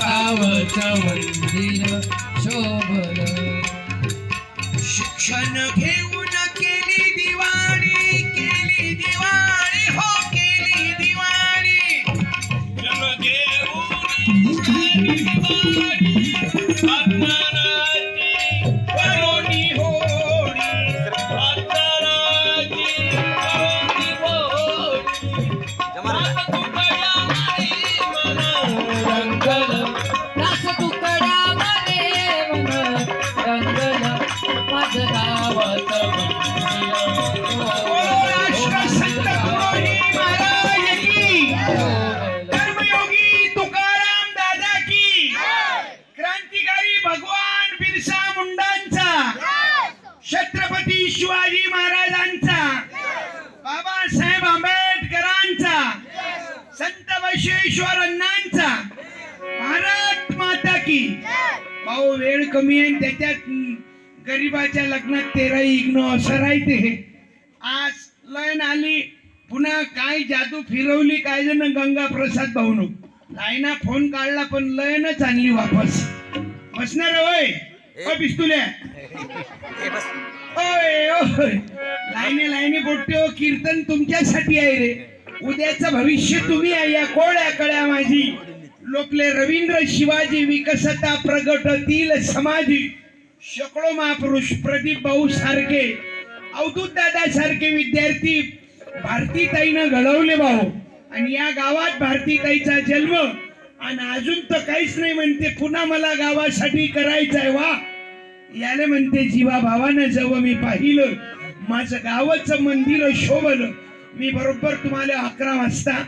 गावचं मंदिर शोभल शिक्षण घेऊन बिरसा मुंडांचा. छत्रपती शिवाजी महाराजांचा. बाबासाहेब आंबेडकरांचा. संत बसवेश्वर अण्णांचा भारत माता की. भाऊ वेळ कमी आहे त्याच्यात गरीबाच्या गरिबाच्या लग्नात तेरा इग्नो असं राहते आज लयन आली. पुन्हा काय जादू फिरवली काय जण गंगा प्रसाद भाऊन. लाईना फोन काढला पण लयनच आणली वापस. बसणार होय. पिस्तुल्या. लाईने लाईने बोलते हो कीर्तन तुमच्यासाठी आहे रे. उद्याचं भविष्य तुम्ही आहे या कोळ्या कळ्या माझी. लोकले रवींद्र शिवाजी विकसता प्रगटतील समाजी शेकडो महापुरुष प्रदीप भाऊ सारखे. अवधूत दादा सारखे विद्यार्थी. भारतीताईनं घडवले भाऊ. आणि या गावात भारतीताईचा जन्म. आणि अजून तर काहीच नाही म्हणते पुन्हा मला गावासाठी करायचं आहे वा. याले म्हणते जीवा भावानं जेव्हा मी पाहिलं. माझं गावाचं मंदिर शोभलं. मी बरोबर तुम्हाला अकरा वाजता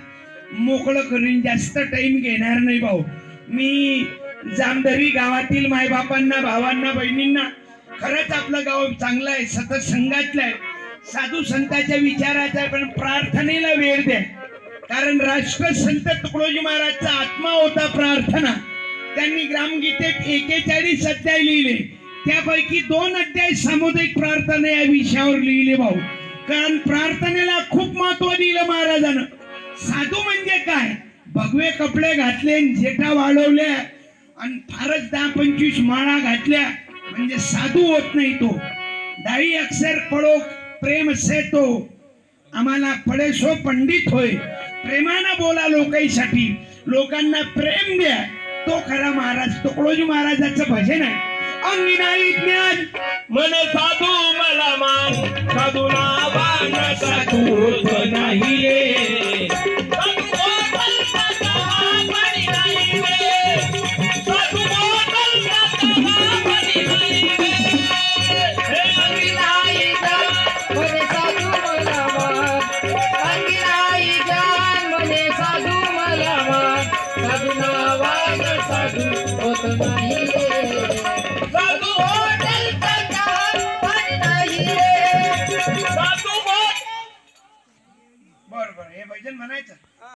मोकळं करून जास्त टाइम घेणार नाही भाऊ. मी जामदरी गावातील मायबापांना भावांना बहिणींना खरंच आपलं गाव चांगलं आहे सतत संघातलं आहे. साधू संताच्या विचाराचा पण प्रार्थनेला वेळ द्या. कारण राष्ट्रसंत तुकडोजी महाराजचा आत्मा होता प्रार्थना. त्यांनी ग्रामगीतेत एकेचाळीस अध्याय लिहिले. त्यापैकी दोन अध्याय सामुदायिक प्रार्थना या विषयावर लिहिले भाऊ. कारण प्रार्थनेला खूप महत्त्व दिलं महाराजानं. साधू म्हणजे काय? भगवे कपडे घातले आणि वाढवल्या आणि फारच दहा पंचवीस माळा घातल्या. म्हणजे साधू होत नाही तो. दाई अक्षर पडो प्रेम से तो. आम्हाला पडेसो पंडित होय. प्रेमानं बोला लोकांसाठी. लोकांना प्रेम द्या. तो खरा महाराज तुकडोजी महाराजाचं भजन आहे. अंगी नाही ज्ञान. मन साधू मला मान साधू ना साधू नाही मान साधू